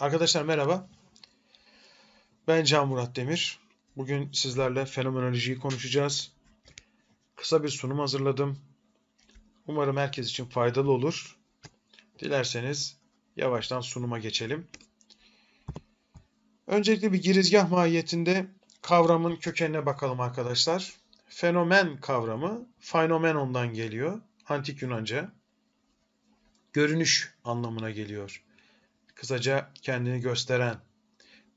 Arkadaşlar merhaba. Ben Can Murat Demir. Bugün sizlerle fenomenolojiyi konuşacağız. Kısa bir sunum hazırladım. Umarım herkes için faydalı olur. Dilerseniz yavaştan sunuma geçelim. Öncelikle bir girizgah mahiyetinde kavramın kökenine bakalım arkadaşlar. Fenomen kavramı phenomenon'dan geliyor. Antik Yunanca. Görünüş anlamına geliyor. Kısaca kendini gösteren,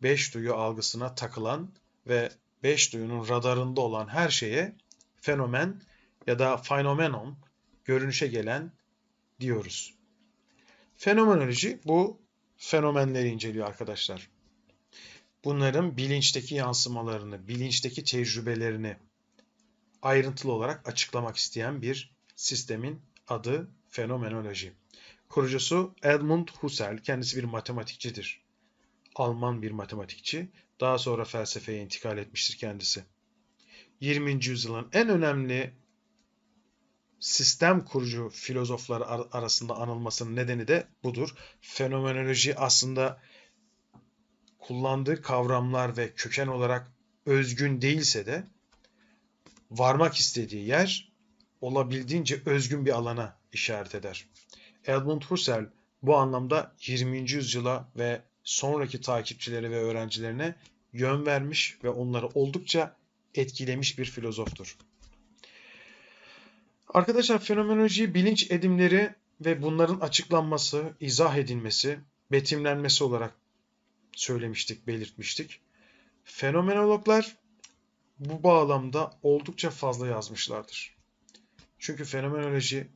beş duyu algısına takılan ve beş duyunun radarında olan her şeye fenomen ya da phenomenon, görünüşe gelen diyoruz. Fenomenoloji bu fenomenleri inceliyor arkadaşlar. Bunların bilinçteki yansımalarını, bilinçteki tecrübelerini ayrıntılı olarak açıklamak isteyen bir sistemin adı fenomenoloji. Kurucusu Edmund Husserl, kendisi bir matematikçidir. Alman bir matematikçi. Daha sonra felsefeye intikal etmiştir kendisi. 20. yüzyılın en önemli sistem kurucu filozoflar arasında anılmasının nedeni de budur. Fenomenoloji aslında kullandığı kavramlar ve köken olarak özgün değilse de varmak istediği yer olabildiğince özgün bir alana işaret eder. Edmund Husserl bu anlamda 20. yüzyıla ve sonraki takipçileri ve öğrencilerine yön vermiş ve onları oldukça etkilemiş bir filozoftur. Arkadaşlar fenomenoloji bilinç edimleri ve bunların açıklanması, izah edilmesi, betimlenmesi olarak söylemiştik, belirtmiştik. Fenomenologlar bu bağlamda oldukça fazla yazmışlardır. Çünkü fenomenoloji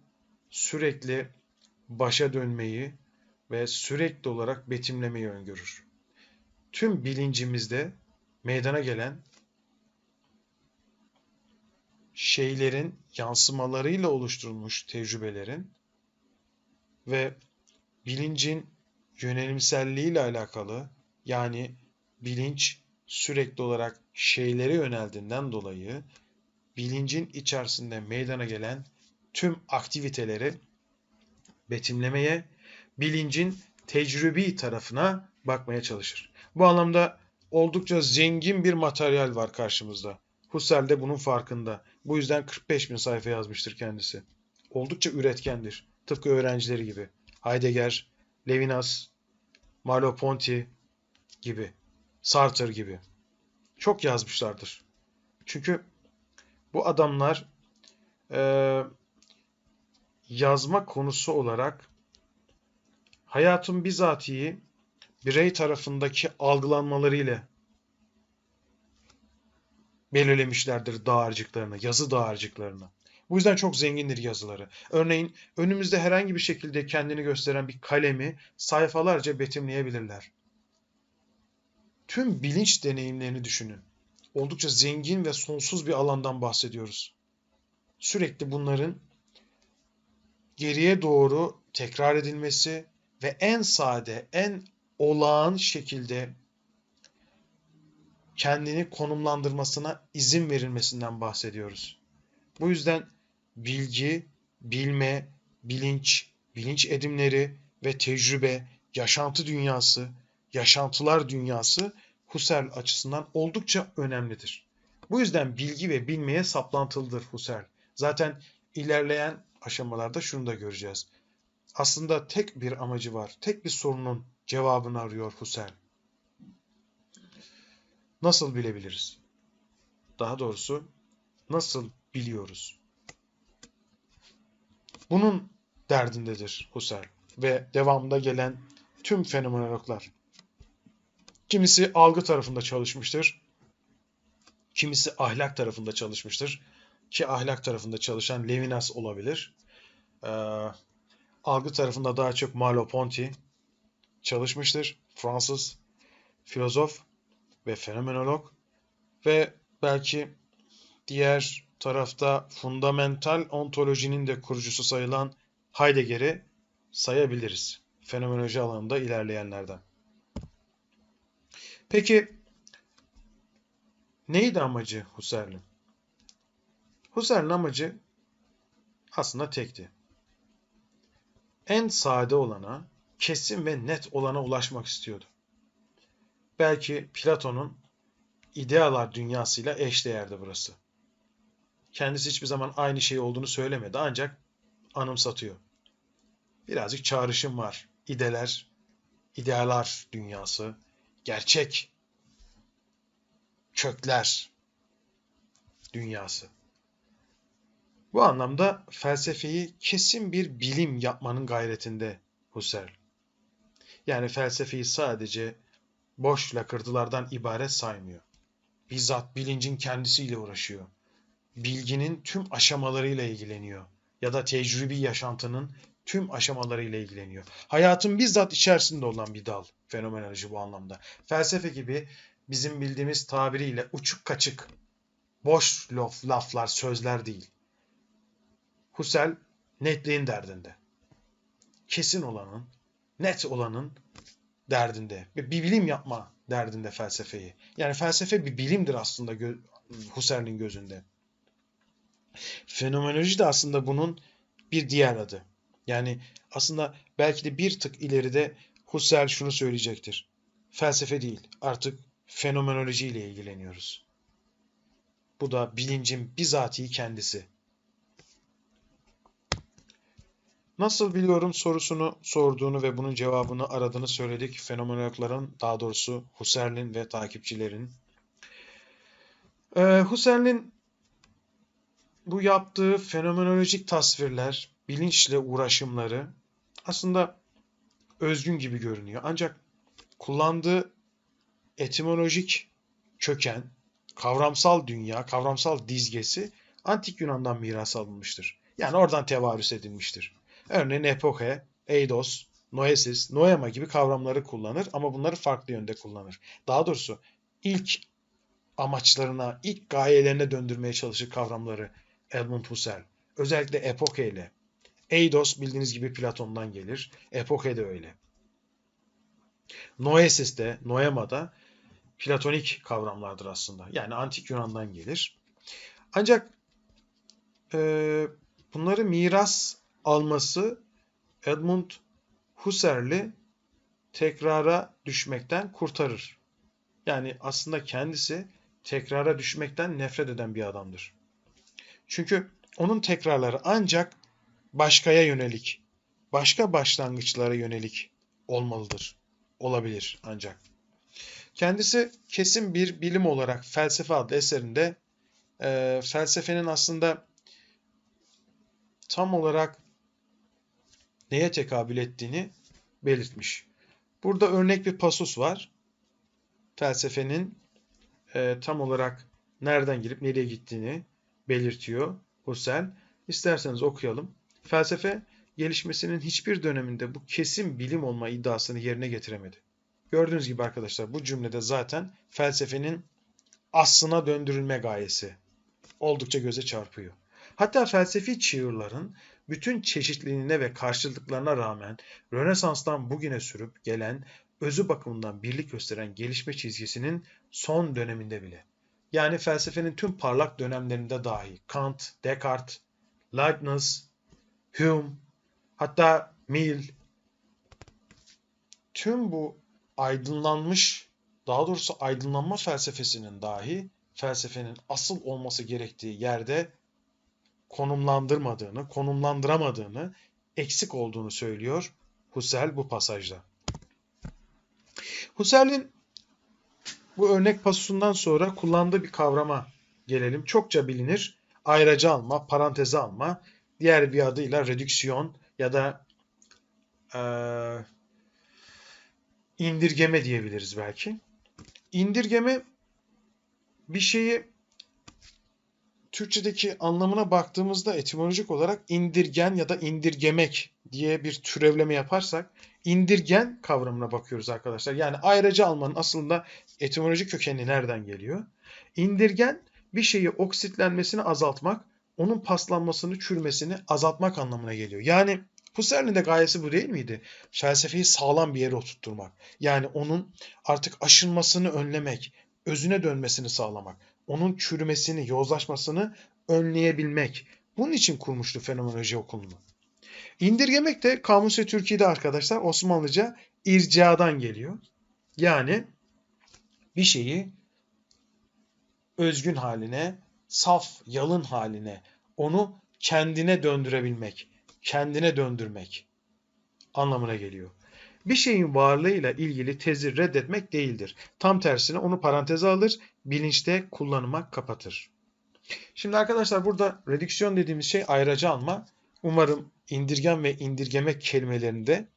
sürekli başa dönmeyi ve sürekli olarak betimlemeyi öngörür. Tüm bilincimizde meydana gelen şeylerin yansımalarıyla oluşturulmuş tecrübelerin ve bilincin yönelimselliği ile alakalı yani bilinç sürekli olarak şeylere yöneldiğinden dolayı bilincin içerisinde meydana gelen tüm aktiviteleri betimlemeye, bilincin tecrübi tarafına bakmaya çalışır. Bu anlamda oldukça zengin bir materyal var karşımızda. Husserl de bunun farkında. Bu yüzden 45 bin sayfa yazmıştır kendisi. Oldukça üretkendir. Tıpkı öğrencileri gibi. Heidegger, Levinas, Merleau-Ponty gibi. Sartre gibi. Çok yazmışlardır. Çünkü bu adamlar e, yazma konusu olarak hayatın bizatihi birey tarafındaki algılanmalarıyla belirlemişlerdir dağarcıklarını, yazı dağarcıklarını. Bu yüzden çok zengindir yazıları. Örneğin önümüzde herhangi bir şekilde kendini gösteren bir kalemi sayfalarca betimleyebilirler. Tüm bilinç deneyimlerini düşünün. Oldukça zengin ve sonsuz bir alandan bahsediyoruz. Sürekli bunların geriye doğru tekrar edilmesi ve en sade, en olağan şekilde kendini konumlandırmasına izin verilmesinden bahsediyoruz. Bu yüzden bilgi, bilme, bilinç, bilinç edimleri ve tecrübe, yaşantı dünyası, yaşantılar dünyası Husserl açısından oldukça önemlidir. Bu yüzden bilgi ve bilmeye saplantılıdır Husserl. Zaten ilerleyen aşamalarda şunu da göreceğiz. Aslında tek bir amacı var. Tek bir sorunun cevabını arıyor Husserl. Nasıl bilebiliriz? Daha doğrusu nasıl biliyoruz? Bunun derdindedir Husserl ve devamında gelen tüm fenomenologlar. Kimisi algı tarafında çalışmıştır. Kimisi ahlak tarafında çalışmıştır ki ahlak tarafında çalışan Levinas olabilir. Ee, algı tarafında daha çok Merleau-Ponty çalışmıştır. Fransız filozof ve fenomenolog ve belki diğer tarafta fundamental ontolojinin de kurucusu sayılan Heidegger'i sayabiliriz. Fenomenoloji alanında ilerleyenlerden. Peki neydi amacı Husserl'in? Husserl'in amacı aslında tekti. En sade olana, kesin ve net olana ulaşmak istiyordu. belki Platon'un idealar dünyasıyla eşdeğerdi burası. Kendisi hiçbir zaman aynı şey olduğunu söylemedi ancak anımsatıyor. Birazcık çağrışım var. İdeler, idealar dünyası, gerçek kökler dünyası. Bu anlamda felsefeyi kesin bir bilim yapmanın gayretinde Husserl. Yani felsefeyi sadece boş lakırdılardan ibaret saymıyor. Bizzat bilincin kendisiyle uğraşıyor. Bilginin tüm aşamalarıyla ilgileniyor. Ya da tecrübi yaşantının tüm aşamalarıyla ilgileniyor. Hayatın bizzat içerisinde olan bir dal fenomenoloji bu anlamda. Felsefe gibi bizim bildiğimiz tabiriyle uçuk kaçık, boş laf, laflar, sözler değil. Husserl netliğin derdinde. Kesin olanın, net olanın derdinde. Bir bilim yapma derdinde felsefeyi. Yani felsefe bir bilimdir aslında gö Husserl'in gözünde. Fenomenoloji de aslında bunun bir diğer adı. Yani aslında belki de bir tık ileride Husserl şunu söyleyecektir. Felsefe değil, artık fenomenoloji ile ilgileniyoruz. Bu da bilincin bizatihi kendisi. Nasıl biliyorum sorusunu sorduğunu ve bunun cevabını aradığını söyledik fenomenologların, daha doğrusu Husserl'in ve takipçilerin. Ee, Husserl'in bu yaptığı fenomenolojik tasvirler, bilinçle uğraşımları aslında özgün gibi görünüyor. Ancak kullandığı etimolojik köken, kavramsal dünya, kavramsal dizgesi antik Yunan'dan miras alınmıştır. Yani oradan tevarüs edilmiştir. Örneğin epoke, eidos, noesis, noema gibi kavramları kullanır ama bunları farklı yönde kullanır. Daha doğrusu ilk amaçlarına, ilk gayelerine döndürmeye çalışır kavramları Edmund Husserl. Özellikle epoke ile. Eidos bildiğiniz gibi Platon'dan gelir. Epoke de öyle. Noesis de, noema da platonik kavramlardır aslında. Yani antik Yunan'dan gelir. Ancak e, bunları miras alması Edmund Husserl'i tekrara düşmekten kurtarır. Yani aslında kendisi tekrara düşmekten nefret eden bir adamdır. Çünkü onun tekrarları ancak başkaya yönelik, başka başlangıçlara yönelik olmalıdır. Olabilir ancak. Kendisi kesin bir bilim olarak Felsefe adlı eserinde e, felsefenin aslında tam olarak neye tekabül ettiğini belirtmiş. Burada örnek bir pasus var. Felsefenin e, tam olarak nereden girip nereye gittiğini belirtiyor Husserl. İsterseniz okuyalım. Felsefe gelişmesinin hiçbir döneminde bu kesin bilim olma iddiasını yerine getiremedi. Gördüğünüz gibi arkadaşlar bu cümlede zaten felsefenin aslına döndürülme gayesi oldukça göze çarpıyor. Hatta felsefi çığırların bütün çeşitliliğine ve karşılıklarına rağmen Rönesans'tan bugüne sürüp gelen özü bakımından birlik gösteren gelişme çizgisinin son döneminde bile. Yani felsefenin tüm parlak dönemlerinde dahi Kant, Descartes, Leibniz, Hume, hatta Mill tüm bu aydınlanmış, daha doğrusu aydınlanma felsefesinin dahi felsefenin asıl olması gerektiği yerde konumlandırmadığını, konumlandıramadığını, eksik olduğunu söylüyor Husserl bu pasajda. Husserl'in bu örnek pasusundan sonra kullandığı bir kavrama gelelim. Çokça bilinir. Ayracı alma, paranteze alma, diğer bir adıyla redüksiyon ya da e, indirgeme diyebiliriz belki. İndirgeme bir şeyi Türkçedeki anlamına baktığımızda etimolojik olarak indirgen ya da indirgemek diye bir türevleme yaparsak indirgen kavramına bakıyoruz arkadaşlar. Yani ayrıca almanın aslında etimolojik kökeni nereden geliyor? İndirgen bir şeyi oksitlenmesini azaltmak, onun paslanmasını, çürümesini azaltmak anlamına geliyor. Yani Husserl'in de gayesi bu değil miydi? Felsefeyi sağlam bir yere oturtturmak. Yani onun artık aşınmasını önlemek, özüne dönmesini sağlamak onun çürümesini, yozlaşmasını önleyebilmek. Bunun için kurmuştu fenomenoloji okulunu. İndirgemek de Kamusu Türkiye'de arkadaşlar Osmanlıca ircadan geliyor. Yani bir şeyi özgün haline, saf, yalın haline, onu kendine döndürebilmek, kendine döndürmek anlamına geliyor. Bir şeyin varlığıyla ilgili tezi reddetmek değildir. Tam tersine onu paranteze alır, bilinçte kullanıma kapatır. Şimdi arkadaşlar burada redüksiyon dediğimiz şey ayrıca alma. Umarım indirgen ve indirgemek kelimelerinde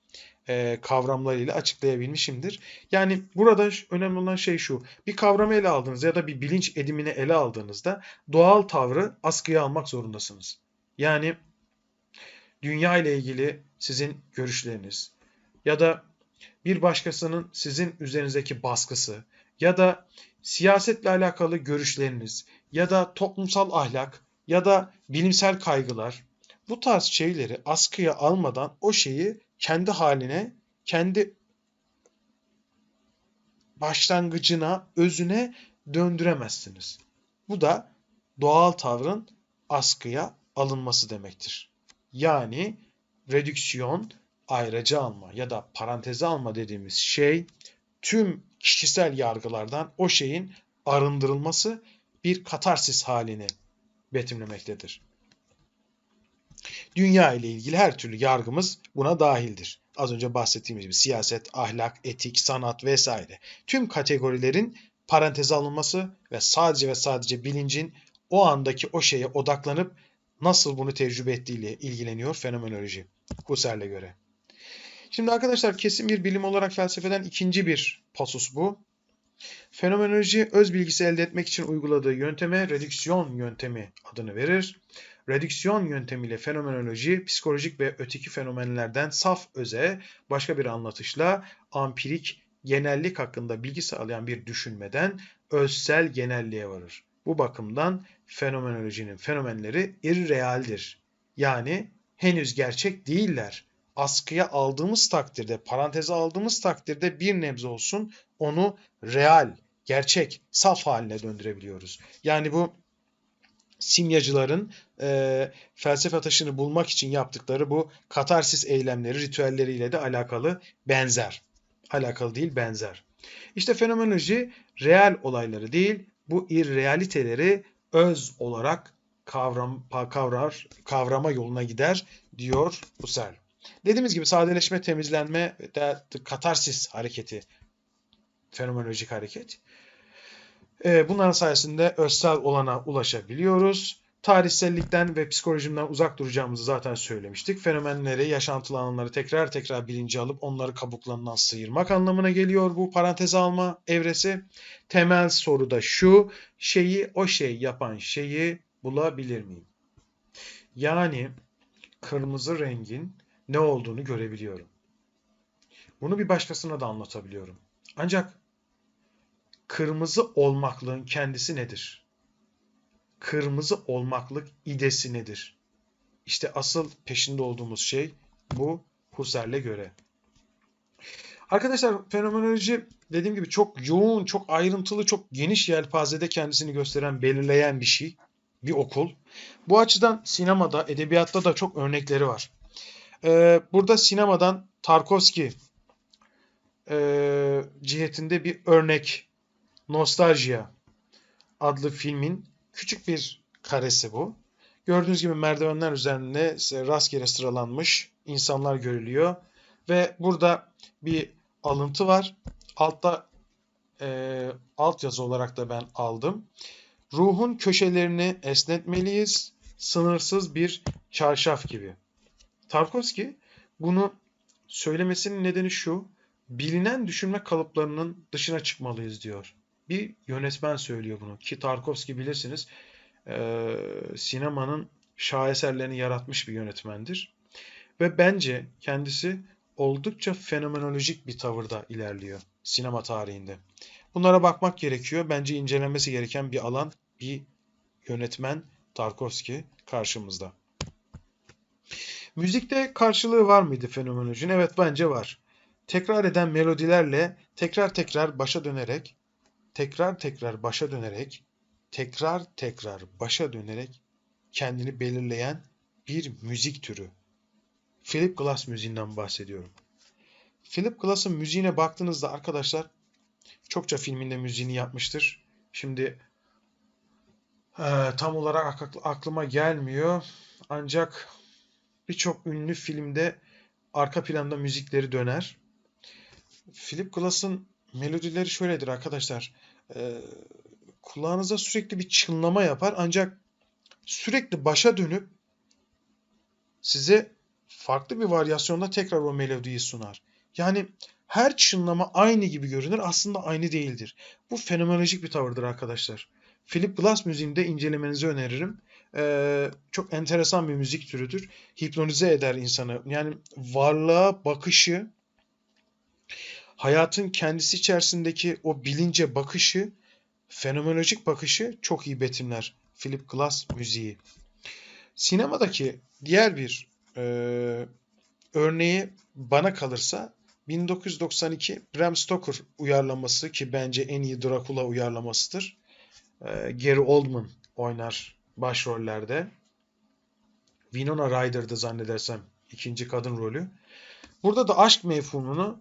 e, kavramlarıyla açıklayabilmişimdir. Yani burada önemli olan şey şu. Bir kavramı ele aldığınızda ya da bir bilinç edimini ele aldığınızda doğal tavrı askıya almak zorundasınız. Yani dünya ile ilgili sizin görüşleriniz ya da bir başkasının sizin üzerinizdeki baskısı ya da siyasetle alakalı görüşleriniz ya da toplumsal ahlak ya da bilimsel kaygılar bu tarz şeyleri askıya almadan o şeyi kendi haline, kendi başlangıcına, özüne döndüremezsiniz. Bu da doğal tavrın askıya alınması demektir. Yani redüksiyon, ayrıca alma ya da paranteze alma dediğimiz şey tüm kişisel yargılardan o şeyin arındırılması bir katarsis halini betimlemektedir. Dünya ile ilgili her türlü yargımız buna dahildir. Az önce bahsettiğimiz gibi siyaset, ahlak, etik, sanat vesaire. Tüm kategorilerin paranteze alınması ve sadece ve sadece bilincin o andaki o şeye odaklanıp nasıl bunu tecrübe ettiğiyle ilgileniyor fenomenoloji Husserl'e göre. Şimdi arkadaşlar kesin bir bilim olarak felsefeden ikinci bir pasus bu. Fenomenoloji öz bilgisi elde etmek için uyguladığı yönteme redüksiyon yöntemi adını verir. Redüksiyon yöntemiyle fenomenoloji, psikolojik ve öteki fenomenlerden saf öze, başka bir anlatışla ampirik genellik hakkında bilgi sağlayan bir düşünmeden özsel genelliğe varır. Bu bakımdan fenomenolojinin fenomenleri irrealdir. Yani henüz gerçek değiller. Askıya aldığımız takdirde, paranteze aldığımız takdirde bir nebze olsun onu real, gerçek, saf haline döndürebiliyoruz. Yani bu simyacıların e, felsefe taşını bulmak için yaptıkları bu katarsis eylemleri, ritüelleriyle de alakalı benzer. Alakalı değil, benzer. İşte fenomenoloji real olayları değil, bu irrealiteleri öz olarak kavram, kavrar, kavrama yoluna gider diyor Husserl. Dediğimiz gibi sadeleşme, temizlenme katarsis hareketi, fenomenolojik hareket. Ee, bunların sayesinde özsel olana ulaşabiliyoruz. Tarihsellikten ve psikolojimden uzak duracağımızı zaten söylemiştik. Fenomenleri, yaşantılı alanları tekrar tekrar bilince alıp onları kabuklarından sıyırmak anlamına geliyor bu paranteze alma evresi. Temel soru da şu, şeyi o şey yapan şeyi bulabilir miyim? Yani kırmızı rengin ne olduğunu görebiliyorum. Bunu bir başkasına da anlatabiliyorum. Ancak kırmızı olmaklığın kendisi nedir? Kırmızı olmaklık idesi nedir? İşte asıl peşinde olduğumuz şey bu Husserl'e göre. Arkadaşlar fenomenoloji dediğim gibi çok yoğun, çok ayrıntılı, çok geniş yelpazede kendisini gösteren, belirleyen bir şey. Bir okul. Bu açıdan sinemada, edebiyatta da çok örnekleri var. Ee, burada sinemadan Tarkovski e, cihetinde bir örnek Nostalgia adlı filmin küçük bir karesi bu. Gördüğünüz gibi merdivenler üzerinde rastgele sıralanmış insanlar görülüyor. Ve burada bir alıntı var. Altta e, alt yazı olarak da ben aldım. Ruhun köşelerini esnetmeliyiz. Sınırsız bir çarşaf gibi. Tarkovski bunu söylemesinin nedeni şu. Bilinen düşünme kalıplarının dışına çıkmalıyız diyor bir yönetmen söylüyor bunu. Ki Tarkovski bilirsiniz e, sinemanın şaheserlerini yaratmış bir yönetmendir. Ve bence kendisi oldukça fenomenolojik bir tavırda ilerliyor sinema tarihinde. Bunlara bakmak gerekiyor. Bence incelenmesi gereken bir alan, bir yönetmen Tarkovski karşımızda. Müzikte karşılığı var mıydı fenomenolojinin? Evet bence var. Tekrar eden melodilerle tekrar tekrar başa dönerek tekrar tekrar başa dönerek, tekrar tekrar başa dönerek kendini belirleyen bir müzik türü. Philip Glass müziğinden bahsediyorum. Philip Glass'ın müziğine baktığınızda arkadaşlar Çokça filminde müziğini yapmıştır. Şimdi e, tam olarak aklıma gelmiyor. Ancak birçok ünlü filmde arka planda müzikleri döner. Philip Glass'ın melodileri şöyledir arkadaşlar. E, kulağınıza sürekli bir çınlama yapar ancak sürekli başa dönüp size farklı bir varyasyonda tekrar o melodiyi sunar. Yani her çınlama aynı gibi görünür aslında aynı değildir. Bu fenomenolojik bir tavırdır arkadaşlar. Philip Glass müziğinde incelemenizi öneririm. Ee, çok enteresan bir müzik türüdür. Hipnotize eder insanı. Yani varlığa bakışı, hayatın kendisi içerisindeki o bilince bakışı, fenomenolojik bakışı çok iyi betimler. Philip Glass müziği. Sinemadaki diğer bir e, örneği bana kalırsa 1992 Bram Stoker uyarlaması ki bence en iyi Dracula uyarlamasıdır. E, Gary Oldman oynar başrollerde. Winona Ryder'dı zannedersem ikinci kadın rolü. Burada da aşk mefhumunu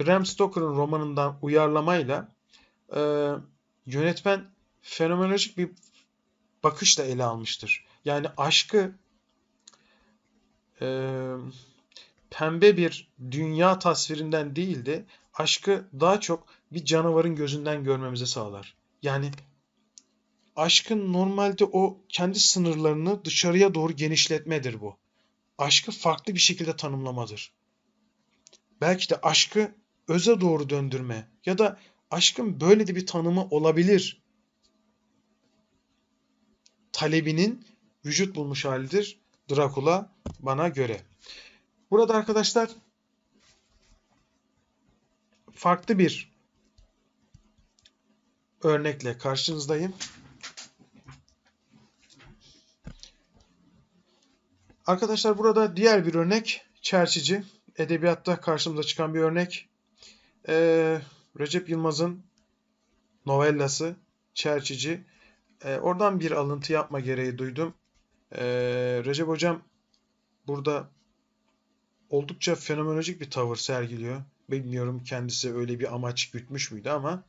Bram Stoker'ın romanından uyarlamayla e, yönetmen fenomenolojik bir bakışla ele almıştır. Yani aşkı e, pembe bir dünya tasvirinden değil de aşkı daha çok bir canavarın gözünden görmemize sağlar. Yani aşkın normalde o kendi sınırlarını dışarıya doğru genişletmedir bu. Aşkı farklı bir şekilde tanımlamadır. Belki de aşkı öze doğru döndürme ya da aşkın böyle de bir tanımı olabilir talebinin vücut bulmuş halidir Drakula bana göre. Burada arkadaşlar farklı bir örnekle karşınızdayım. Arkadaşlar burada diğer bir örnek Çerçici. Edebiyatta karşımıza çıkan bir örnek. Ee, Recep Yılmaz'ın novellası Çerçici. Ee, oradan bir alıntı yapma gereği duydum. Ee, Recep Hocam burada oldukça fenomenolojik bir tavır sergiliyor. Bilmiyorum kendisi öyle bir amaç gütmüş müydü ama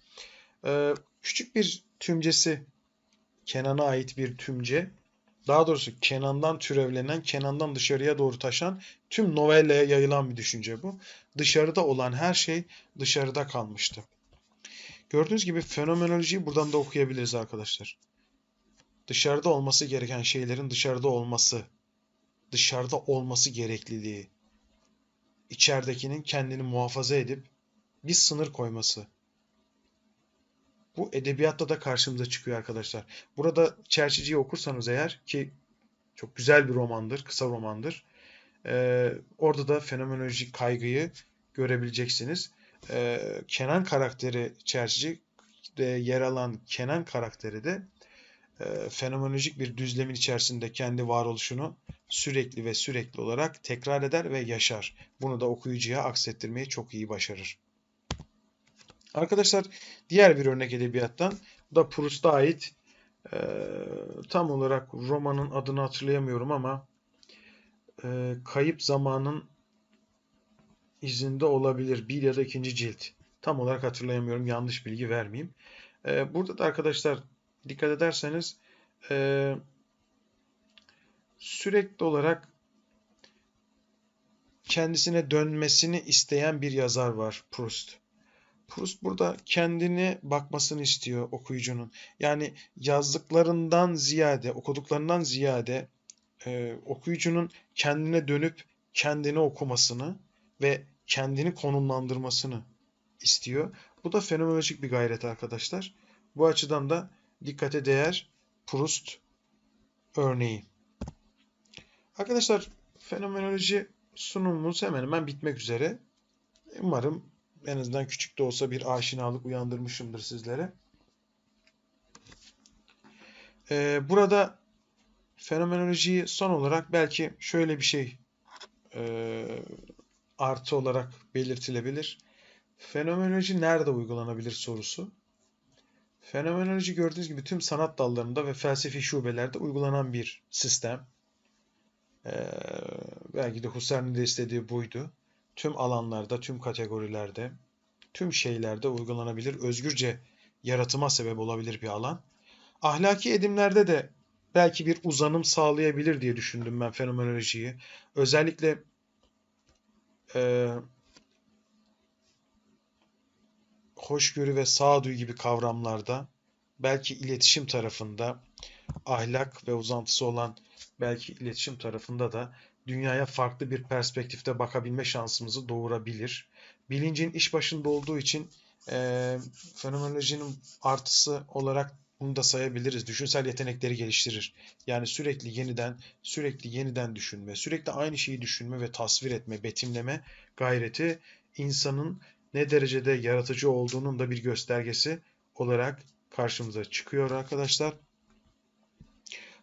e, küçük bir tümcesi Kenan'a ait bir tümce. Daha doğrusu Kenan'dan türevlenen, Kenan'dan dışarıya doğru taşan tüm novellaya yayılan bir düşünce bu. Dışarıda olan her şey dışarıda kalmıştı. Gördüğünüz gibi fenomenolojiyi buradan da okuyabiliriz arkadaşlar. Dışarıda olması gereken şeylerin dışarıda olması, dışarıda olması gerekliliği, içeridekinin kendini muhafaza edip bir sınır koyması. Bu edebiyatta da karşımıza çıkıyor arkadaşlar. Burada Çerçici'yi okursanız eğer ki çok güzel bir romandır, kısa romandır. Ee, orada da fenomenolojik kaygıyı görebileceksiniz. Ee, Kenan karakteri Çerçici de yer alan Kenan karakteri de e, fenomenolojik bir düzlemin içerisinde kendi varoluşunu sürekli ve sürekli olarak tekrar eder ve yaşar. Bunu da okuyucuya aksettirmeyi çok iyi başarır. Arkadaşlar diğer bir örnek edebiyattan bu da Proust'a ait e, tam olarak romanın adını hatırlayamıyorum ama e, Kayıp Zamanın izinde olabilir. Bir ya da ikinci cilt. Tam olarak hatırlayamıyorum. Yanlış bilgi vermeyeyim. E, burada da arkadaşlar dikkat ederseniz e, sürekli olarak kendisine dönmesini isteyen bir yazar var Proust. Proust burada kendini bakmasını istiyor okuyucunun. Yani yazdıklarından ziyade, okuduklarından ziyade e, okuyucunun kendine dönüp kendini okumasını ve kendini konumlandırmasını istiyor. Bu da fenomenolojik bir gayret arkadaşlar. Bu açıdan da dikkate değer Proust örneği. Arkadaşlar fenomenoloji sunumumuz hemen hemen bitmek üzere. Umarım en azından küçük de olsa bir aşinalık uyandırmışımdır sizlere. Ee, burada fenomenolojiyi son olarak belki şöyle bir şey e, artı olarak belirtilebilir. Fenomenoloji nerede uygulanabilir sorusu. Fenomenoloji gördüğünüz gibi tüm sanat dallarında ve felsefi şubelerde uygulanan bir sistem. Ee, belki de Husserl'in de istediği buydu. Tüm alanlarda, tüm kategorilerde, tüm şeylerde uygulanabilir, özgürce yaratıma sebep olabilir bir alan. Ahlaki edimlerde de belki bir uzanım sağlayabilir diye düşündüm ben fenomenolojiyi. Özellikle e, hoşgörü ve sağduyu gibi kavramlarda belki iletişim tarafında ahlak ve uzantısı olan belki iletişim tarafında da dünyaya farklı bir perspektifte bakabilme şansımızı doğurabilir. Bilincin iş başında olduğu için e, fenomenolojinin artısı olarak bunu da sayabiliriz. Düşünsel yetenekleri geliştirir. Yani sürekli yeniden, sürekli yeniden düşünme, sürekli aynı şeyi düşünme ve tasvir etme, betimleme gayreti insanın ne derecede yaratıcı olduğunun da bir göstergesi olarak karşımıza çıkıyor arkadaşlar.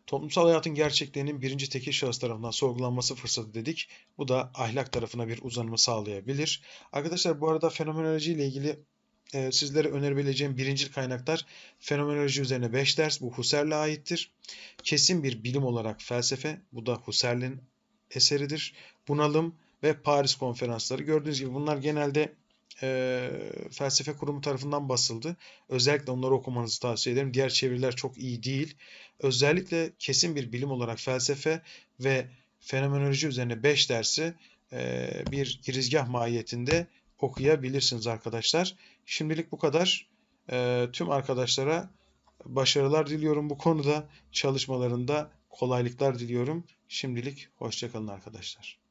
Toplumsal hayatın gerçekliğinin birinci tekil şahıs tarafından sorgulanması fırsatı dedik. Bu da ahlak tarafına bir uzanımı sağlayabilir. Arkadaşlar bu arada fenomenoloji ile ilgili e, sizlere önerebileceğim birincil kaynaklar fenomenoloji üzerine 5 ders. Bu Husserl'e aittir. Kesin bir bilim olarak felsefe. Bu da Husserl'in eseridir. Bunalım ve Paris konferansları. Gördüğünüz gibi bunlar genelde e, felsefe kurumu tarafından basıldı. Özellikle onları okumanızı tavsiye ederim. Diğer çeviriler çok iyi değil. Özellikle kesin bir bilim olarak felsefe ve fenomenoloji üzerine 5 dersi e, bir girizgah mahiyetinde okuyabilirsiniz arkadaşlar. Şimdilik bu kadar. E, tüm arkadaşlara başarılar diliyorum bu konuda. Çalışmalarında kolaylıklar diliyorum. Şimdilik hoşçakalın arkadaşlar.